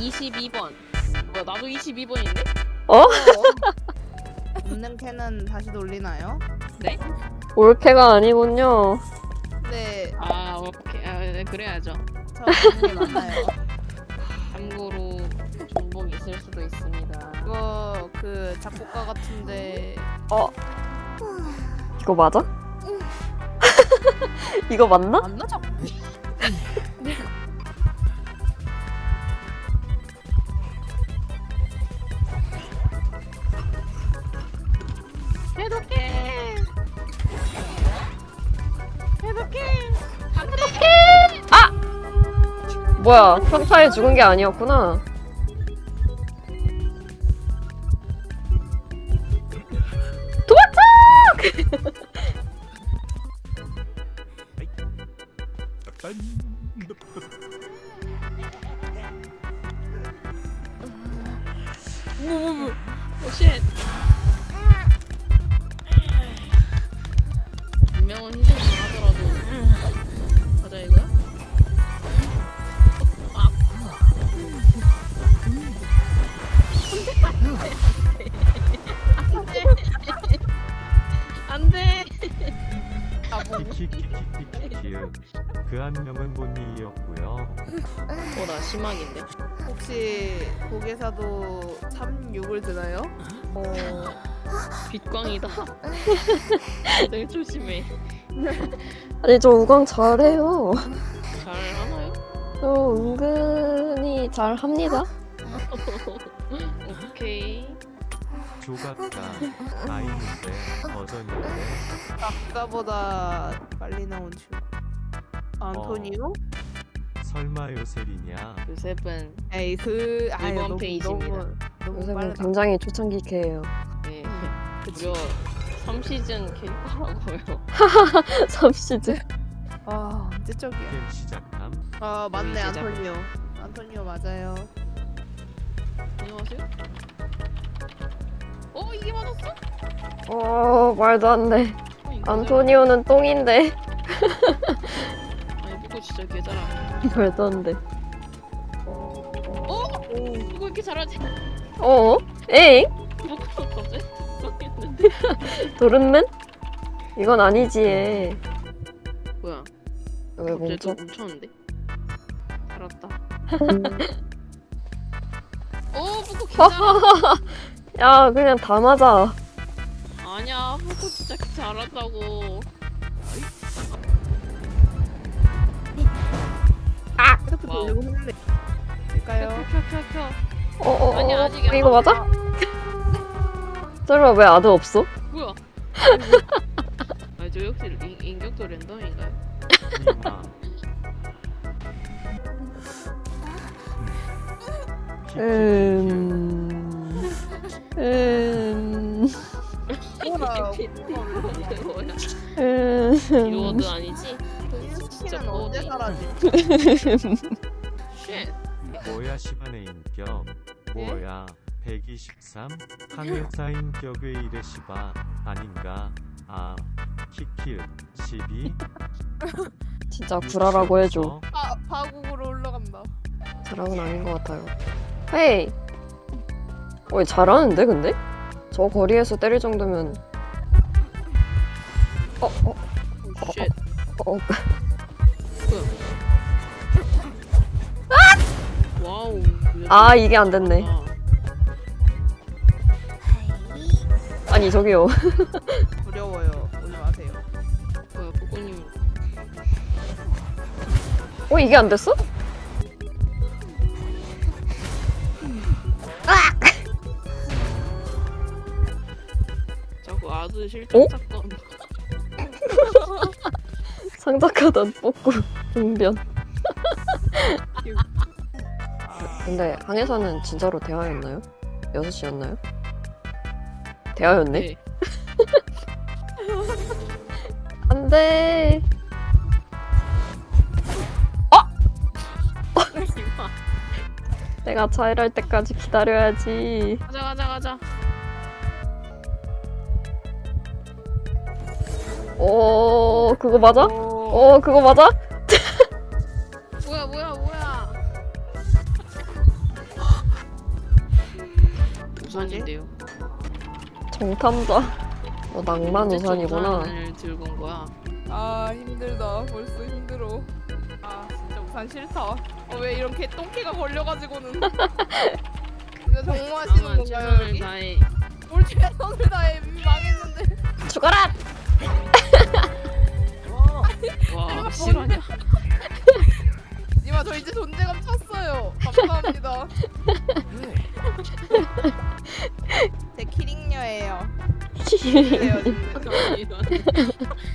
22번. 뭐야 나도 22번인데? 어? 없는 캔은 다시 돌리나요? 네? 올케가 아니군요. 네, 아 오케이. 아, 네, 그래야죠. 저 없는 게 맞나요? 참고로 정복 있을 수도 있습니다. 이거 그 작곡가 같은데 이거 맞아? 이거 맞나? 맞나 작곡? 뭐야, 평타에 죽은 게 아니었구나. 뭐뭐뭐. 그 한 명은 본니이었고요. 어나 심하긴데. 혹시 고개사도 36을 드나요? 어 빛광이다. 되게 조심해. 아니, 저 우광 잘해요. 잘 하나요? 저 은근히 잘 합니다. 오케이. 조각가 아이인데 버전인데 아까보다 빨리 나온 춤. 안토니오? 설마 요셀이냐? 요셉은 에이 그 일본 너무 페이지입니다. 너무 너무 요새는 빠르다. 굉장히 초창기 캐예요. 네, 그치. 무려 3시즌 캐릭터라고요. 3시즌. 아 언제 적이야? 게임 시작함. 아 맞네 이제 안토니오. 안토니오 맞아요. 안녕하세요. 어 이게 맞았어? 어, 말도 안 돼. 어, 이거 안토니오는 똥인데. 진짜 개 잘하. 말도 안 돼. 어? 누구 이렇게 잘하지? 어? 에잉? 누구 갑자기 했는데 도른맨? 이건 아니지, 얘. 뭐야? 왜 갑자기 또 멈춰? 멈췄는데? 살았다. 어 부코 개 잘하. 야, 그냥 다 맞아. 아니야 부코 진짜 개 잘한다고. 돌리고 했는데. 될까요? 켜켜켜켜. 어, 어, 어. 아니, 아직 안 이거 맞아? 설마 왜 아드 없어? 뭐야? 아저 역시 인, 인격도 랜덤인가요? 이마. 음... 음... 쉣. 뭐야 시간의 인격. 뭐야 123 항해사 인격의 이래 시바 아닌가? 아 키키은 12 진짜 구라라고 해줘. 파 파국으로 올라간다. 잘하는 아닌 것 같아요. 헤이! 어, 얘 잘하는데, 근데? 저 거리에서 때릴 정도면... 어, 어, 쉣. 어, 와우. 아, 이게 안 됐네. 아, 아니, 저기요. 두려워요. 오지 마세요. 뭐야 보고님. 어, 이게 안 됐어? 자꾸 아드 실종 어? 사건. 상작하던 뽑고 분변. 근데 항해사는 진짜로 대화였나요? 6시였나요? 대화였네? 네. 안 돼. 이마. 내가 자일할 때까지 기다려야지. 가자 가자 가자. 어, 그거 맞아? 오. 어, 그거 맞아? 우산인데요. 정탐자. 너 낭만 우산이구나. 우산을 들고 온 거야. 아 힘들다 벌써 힘들어 아 진짜 우산 싫다 어, 왜 이런 개똥개가 걸려가지고는 진짜 정모하시는 나만 건가요 최선을 여기? 다해. 뭘 최선을 다해 이미 망했는데 죽어라! 와 실화냐? 니마 저 이제 존재감 찼어요 감사합니다 제 키링녀예요 그래요 진짜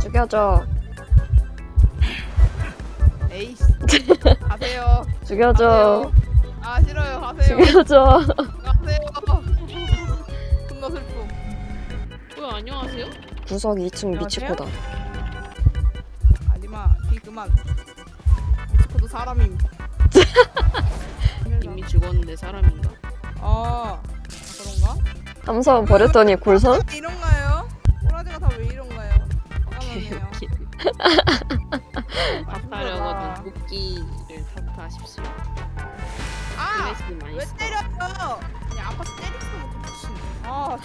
죽여줘. 에이씨 가세요 죽여줘. 가세요. 아 가세요 죽여줘. 가세요 존나 슬픔 뭐야 안녕하세요? 구석 2층 미치코다. 아니마 뒤 그만 미치코도 사람임 이미 죽었는데 사람인가? 아 그런가? 함선 버렸더니 골선? 이런가요? 꼬라지가 다 왜 이런가요? 화가 나네요 밥 타려거든 뽑기를 탓하십시오. 아! 많이 왜. 때렸어? 아니 아파서 때리지도 못해 미친 아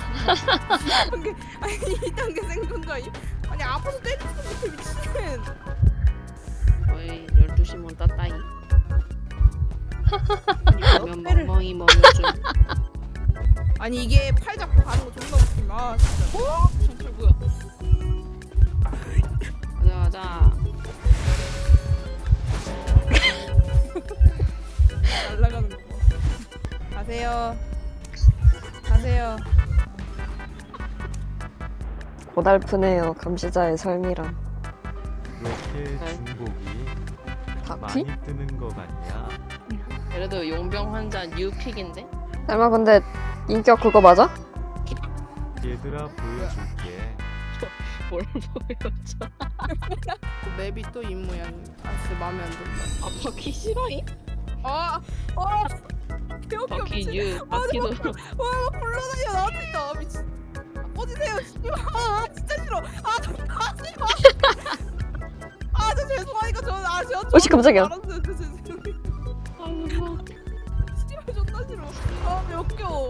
이딴 게 아니 이딴 게 생존자이 아니 아파서 때리지도 못해 미친 거의 12시면 따따이. 그러면 때를- 멍멍이 먹여줘. 아니 이게 팔 잡고 가는 거 존나 웃기마 아 진짜 어? 정말 뭐야? 가자 가자. 가세요 가세요 고달프네요. 감시자의 삶이란. 왜 이렇게 네. 중복이? 많이 뜨는 거 같냐? 그래도 용병 환자 뉴픽인데? 설마 근데 인격 그거 맞아? 얘들아 보여줄게. 뭘 보여줘? 맵이 또이 모양이 아 진짜 마음에 안 든다 아 바퀴 싫어해? 아! 아! 개웃겨 바퀴 미친. 뉴 바퀴도 와 불러다녀 나 미친. 꺼지세요 씨발. 아 진짜 싫어. 아저 가지 마아저 죄송하니까 저는 아 제가 어 씨, 깜짝이야. 알았어요 저 죄송해요. 아 무서워. 씨발 존나 싫어. 아몇 겨.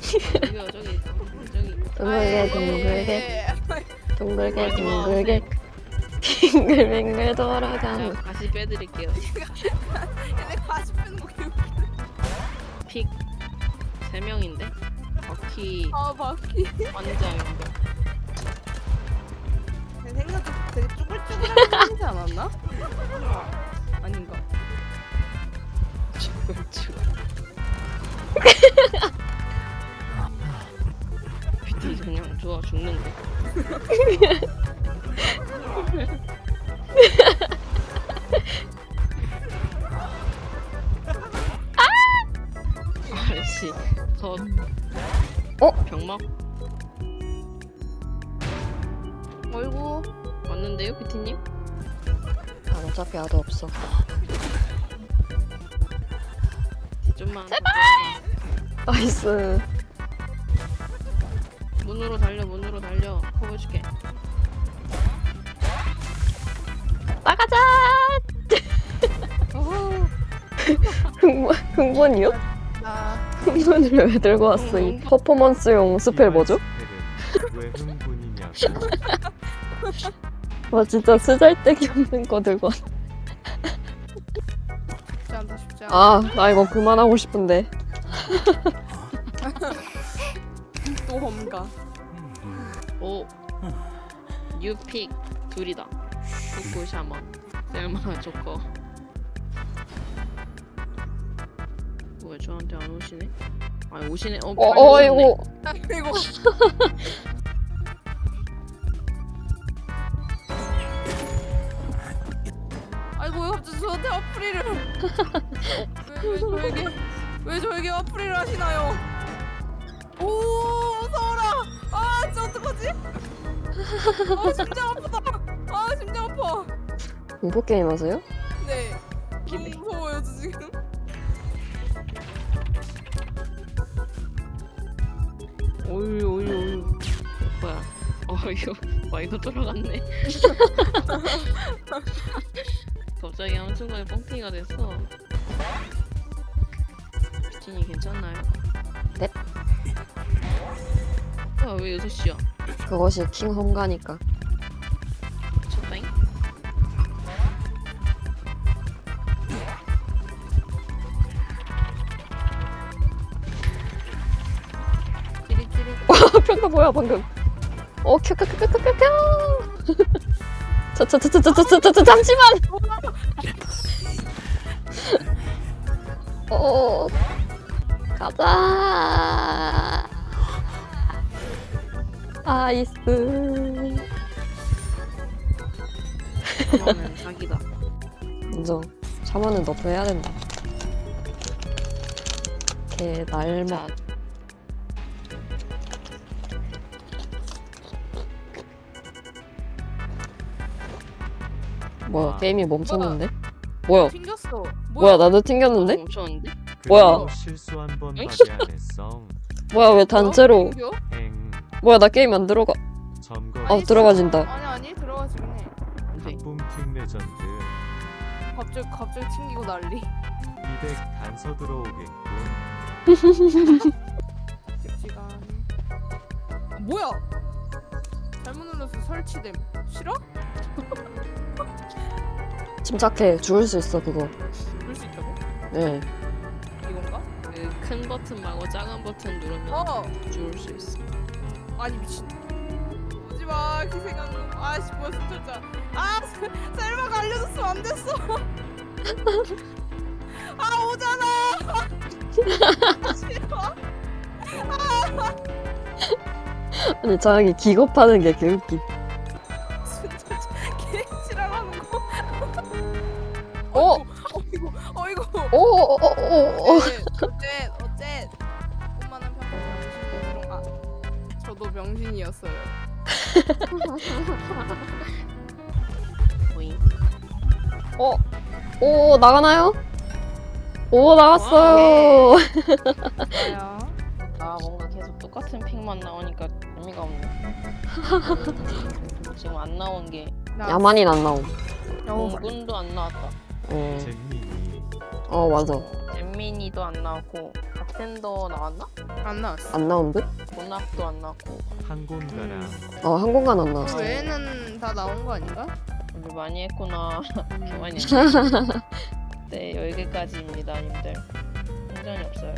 저기요 저기 저기. 둥글게 둥글게. 둥글게 둥글게. 빙글빙글 돌아가는 자 다시 빼드릴게요. 얘네 가시 빼는 거 개웃겨 픽 3명인데? 바퀴 아 바퀴. 환자 용병 내 생각 좀 되게 쭈글쭈글하게 생기지 않았나? 아닌가? PT 막. 어이구 왔는데요 PT님? 난 어차피 아도 없어. 좀만. 나이스. 문으로 달려 문으로 달려. 보여줄게 나가자! 어후. 흥분, 흥분이요? 나 흥분을 왜 들고 왔어 이 퍼포먼스용 스펠 뭐죠? 왜? 와 진짜 쓰잘데기 없는 거 들고 왔 쉽지 않다 쉽지 않다 아, 나 이거 그만하고 싶은데. 또 험가 오 뉴픽 둘이다 북구 샤먼 셀마 조커 뭐야 저한테 안 오시네? 아 오시네 어, 어, 어, 오셨네. 이거. 아이고 아이고 갑자기 저한테 와프리를 왜, 왜 저에게 왜 저에게 와프리를 하시나요 오 무서워라 아 진짜 어떡하지 아 심장 아프다 아 심장 아파 공포 게임 하세요? 이거 와이도 돌아갔네. 갑자기 아무 순간에 뻥튀기가 됐어. 비티니 괜찮나요? 네. 아왜 6시야? 그것이 킹 험가니까. 미쳤다잉? 찌릿찌릿 평가 뭐야 방금? 어 켜켜켜켜켜켜. 저저 저 저 저 저 저 잠시만. 어 가자. 아이스. 사기다. 인정. 샤먼은 너도 해야 된다. 개 날먹. 뭐야 게임이 멈췄는데? 뭐야? 튕겼어. 뭐야 나도 튕겼는데? 멈췄는데? 뭐야? 그래도 실수 한 번밖에 안 했어. 뭐야 왜 단체로? 튕겨? 행 뭐야 나 게임 안 들어가? 점거 어 들어가진다. 아니 아니 들어가지긴 해. 네. 뿜킹 레전드 갑자기 갑자기 튕기고 난리. 200 단서 들어오겠군. 시간. 뭐야? 잘못 눌러서 설치됨. 싫어? 침착해 죽을 수 있어 그거. 볼수 있다고? 네. 이건가? 그 큰 버튼 말고 작은 버튼 누르면 어. 죽을 수 있어. 아니 미친. 오지 마 기생하는. 아씨 뭐야 숨졌자. 아 세- 셀마가 알려줬으면 안 됐어. 아 오잖아. 싫어. 아 니 저 형이 기겁하는 게 개웃기. 진짜 개 싫어하는 거. 어? 어이구 어이구. 오오오오. 네, 어째 어째 조그마한 평가 병신으로 아 저도 명신이었어요. 보잉. 어? 오 나가나요? 오 나갔어요. 뭐야? 아 뭔가 계속 똑같은 픽만 나오니까 의미가 없네. 지금 안 나온 게 야만인 안 나옴. 공군도 안 나왔다. 어, 어 맞아. 잼민이도 안 나왔고 바텐더 나왔나? 안 나왔어. 안 나온 듯? 문학도 안 나왔고 항공가랑 어 항공관 안 나왔어. 그 외에는 다 나온 거 아닌가? 우리 많이 했구나. 음. 많이 했네. 네 여기까지입니다, 님들. 충전이 없어요.